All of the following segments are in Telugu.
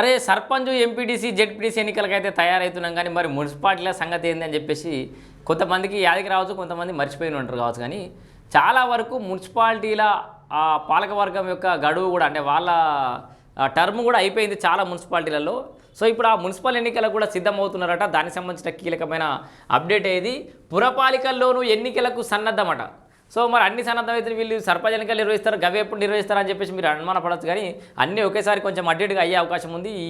అరే సర్పంచ్ ఎంపీటీసీ జెడ్పీటీసీ ఎన్నికలకైతే తయారవుతున్నాం కానీ మరి మున్సిపాలిటీల సంగతి ఏంది అని చెప్పేసి కొంతమందికి యాదికి రావచ్చు కొంతమంది మర్చిపోయిన ఉంటారు కావచ్చు. కానీ చాలా వరకు మున్సిపాలిటీల ఆ పాలకవర్గం యొక్క గడువు కూడా అంటే వాళ్ళ టర్మ్ కూడా అయిపోయింది చాలా మున్సిపాలిటీలలో. సో ఇప్పుడు ఆ మున్సిపల్ ఎన్నికలకు కూడా సిద్ధమవుతున్నారట. దానికి సంబంధించిన కీలకమైన అప్డేట్ ఏది? పురపాలికల్లోనూ ఎన్నికలకు సన్నద్ధమట. సో మరి అన్ని సన్నద్ధమైతే వీళ్ళు సర్పంచ్ ఎన్నికలు నిర్వహిస్తారు గవి ఎప్పుడు నిర్వహిస్తారు అని చెప్పేసి మీరు అనుమానపడచ్చు కానీ అన్నీ ఒకేసారి కొంచెం అడ్డేటుగా అయ్యే అవకాశం ఉంది. ఈ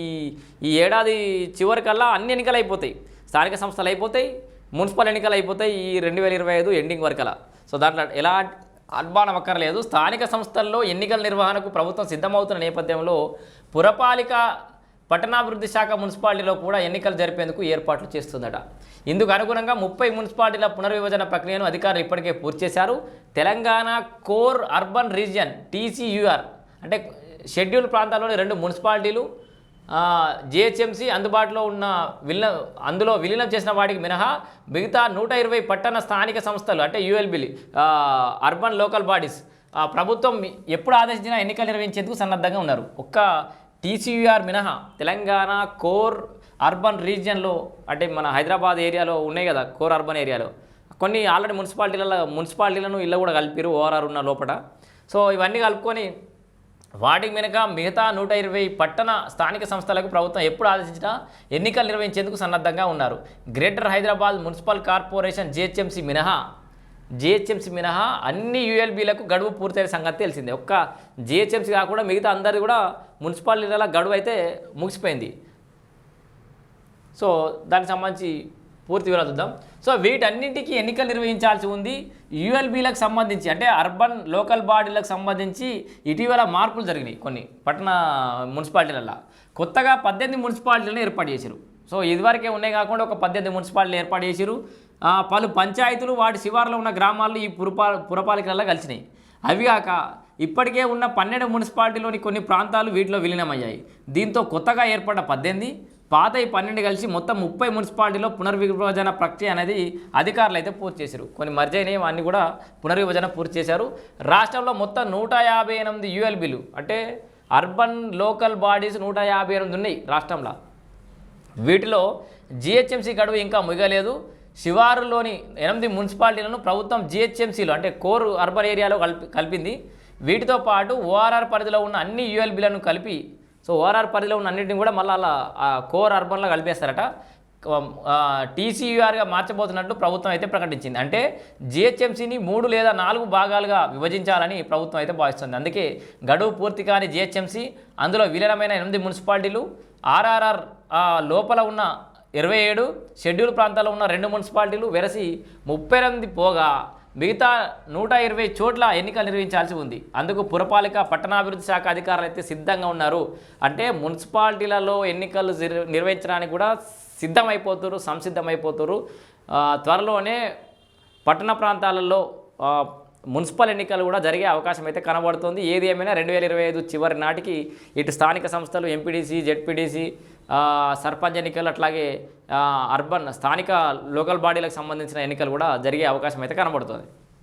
ఈ ఏడాది చివరికల్లా అన్ని ఎన్నికలు అయిపోతాయి. స్థానిక సంస్థలు అయిపోతాయి మున్సిపల్ ఎన్నికలు అయిపోతాయి ఈ రెండు వేల ఇరవై ఐదు ఎండింగ్ వరకలా. సో దాంట్లో ఎలా అనుమానం అక్కర్లేదు. స్థానిక సంస్థల్లో ఎన్నికల నిర్వహణకు ప్రభుత్వం సిద్ధమవుతున్న నేపథ్యంలో పురపాలిక పట్టణాభివృద్ధి శాఖ మున్సిపాలిటీలో కూడా ఎన్నికలు జరిపేందుకు ఏర్పాట్లు చేస్తుందట. ఇందుకు అనుగుణంగా ముప్పై మున్సిపాలిటీల పునర్విభజన ప్రక్రియను అధికారులు ఇప్పటికే పూర్తి చేశారు. Telangana core urban region TCUR అంటే షెడ్యూల్ ప్రాంతాల్లోని రెండు మున్సిపాలిటీలు జిహెచ్ఎంసీ అందుబాటులో ఉన్న విలీన అందులో విలీనం చేసిన వాటికి మినహా మిగతా నూట ఇరవై పట్టణ స్థానిక సంస్థలు అంటే యూఎల్బిలి అర్బన్ లోకల్ బాడీస్ ప్రభుత్వం ఎప్పుడు ఆదేశించినా ఎన్నికలు నిర్వహించేందుకు సన్నద్ధంగా ఉన్నారు. ఒక్క టీసీయూఆర్ మినహా తెలంగాణ కోర్ అర్బన్ రీజియన్లో అంటే మన హైదరాబాద్ ఏరియాలో ఉన్నాయి కదా కోర్ అర్బన్ ఏరియాలో. కొన్ని ఆల్రెడీ మున్సిపాలిటీలలో మున్సిపాలిటీలను ఇళ్ళు కూడా కలిపిరు ఓఆర్ఆర్ ఉన్న లోపల సో ఇవన్నీ కలుపుకొని వాటికి మినక మిగతా నూట ఇరవై పట్టణ స్థానిక సంస్థలకు ప్రభుత్వం ఎప్పుడు ఆదేశించినా ఎన్నికలు నిర్వహించేందుకు సన్నద్ధంగా ఉన్నారు. Greater Hyderabad municipal corporation GHMC మినహా జిహెచ్ఎంసీ మినహా అన్ని యూఎల్బీలకు గడువు పూర్తయిన సంగతి తెలిసిందే. ఒక్క జిహెచ్ఎంసీ కాకుండా మిగతా అందరిది కూడా మున్సిపాలిటీల గడువు అయితే ముగిసిపోయింది. సో దానికి సంబంధించి పూర్తి వివరాలు చూద్దాం. సో వీటన్నింటికి ఎన్నికలు నిర్వహించాల్సి ఉంది. యూఎల్బీలకు సంబంధించి అంటే అర్బన్ లోకల్ బాడీలకు సంబంధించి ఇటీవల మార్పులు జరిగినాయి కొన్ని పట్టణ మున్సిపాలిటీలలో కొత్తగా పద్దెనిమిది మున్సిపాలిటీలను ఏర్పాటు చేశారు సో ఇదివరకే ఉన్నాయి కాకుండా ఒక పద్దెనిమిది మున్సిపాలిటీలు ఏర్పాటు చేశారు పలు పంచాయతీలు వాటి శివార్లో ఉన్న గ్రామాల్లో ఈ పురపా పురపాలికలలో కలిసినాయి. అవి కాక ఇప్పటికే ఉన్న పన్నెండు మున్సిపాలిటీలోని కొన్ని ప్రాంతాలు వీటిలో విలీనమయ్యాయి. దీంతో కొత్తగా ఏర్పడ్డ పద్దెనిమిది పాత ఈ పన్నెండు కలిసి మొత్తం ముప్పై మున్సిపాలిటీలో పునర్విభజన ప్రక్రియ అనేది అధికారులు అయితే పూర్తి చేశారు. కొన్ని మర్జ్ అయినవి అన్నీ కూడా పునర్విభజన పూర్తి చేశారు. రాష్ట్రంలో మొత్తం నూట యాభై ఎనిమిది యూఎల్బీలు అంటే అర్బన్ లోకల్ బాడీస్ నూట యాభై ఎనిమిది ఉన్నాయి రాష్ట్రంలో. వీటిలో జిహెచ్ఎంసీ గడువు ఇంకా ముగలేదు శివారులోని ఎనిమిది మున్సిపాలిటీలను ప్రభుత్వం జిహెచ్ఎంసీలు అంటే కోర్ అర్బన్ ఏరియాలో కలిపి కలిపింది. వీటితో పాటు ఓఆర్ఆర్ పరిధిలో ఉన్న అన్ని యూఎల్బీలను కలిపి సో ఓఆర్ఆర్ పరిధిలో ఉన్న అన్నింటిని కూడా మళ్ళీ అలా కోర్ అర్బన్లో కలిపేస్తారట. టీసీయూఆర్గా మార్చబోతున్నట్లు ప్రభుత్వం అయితే ప్రకటించింది. అంటే జిహెచ్ఎంసీని మూడు లేదా నాలుగు భాగాలుగా విభజించాలని ప్రభుత్వం అయితే భావిస్తుంది. అందుకే గడువు పూర్తి కాని జిహెచ్ఎంసీ అందులో విలీనమైన ఎనిమిది మున్సిపాలిటీలు ఆర్ఆర్ఆర్ లోపల ఉన్న ఇరవై ఏడు షెడ్యూల్ ప్రాంతాల్లో ఉన్న రెండు మున్సిపాలిటీలు వెరసి ముప్పై ఎనిమిది పోగా మిగతా నూట ఇరవై చోట్ల ఎన్నికలు నిర్వహించాల్సి ఉంది. అందుకు పురపాలిక పట్టణాభివృద్ధి శాఖ అధికారులు అయితే సిద్ధంగా ఉన్నారు. అంటే మున్సిపాలిటీలలో ఎన్నికలు నిర్వహించడానికి కూడా సిద్ధమైపోతారు సంసిద్ధమైపోతారు త్వరలోనే పట్టణ ప్రాంతాలలో మున్సిపల్ ఎన్నికలు కూడా జరిగే అవకాశం అయితే కనబడుతుంది. ఏది ఏమైనా రెండు వేల ఇరవై ఐదు చివరి నాటికి ఇటు స్థానిక సంస్థలు ఎంపీడీసీ జెడ్పీడీసీ సర్పంచ్ ఎన్నికలు అట్లాగే అర్బన్ స్థానిక లోకల్ బాడీలకు సంబంధించిన ఎన్నికలు కూడా జరిగే అవకాశం అయితే కనబడుతుంది.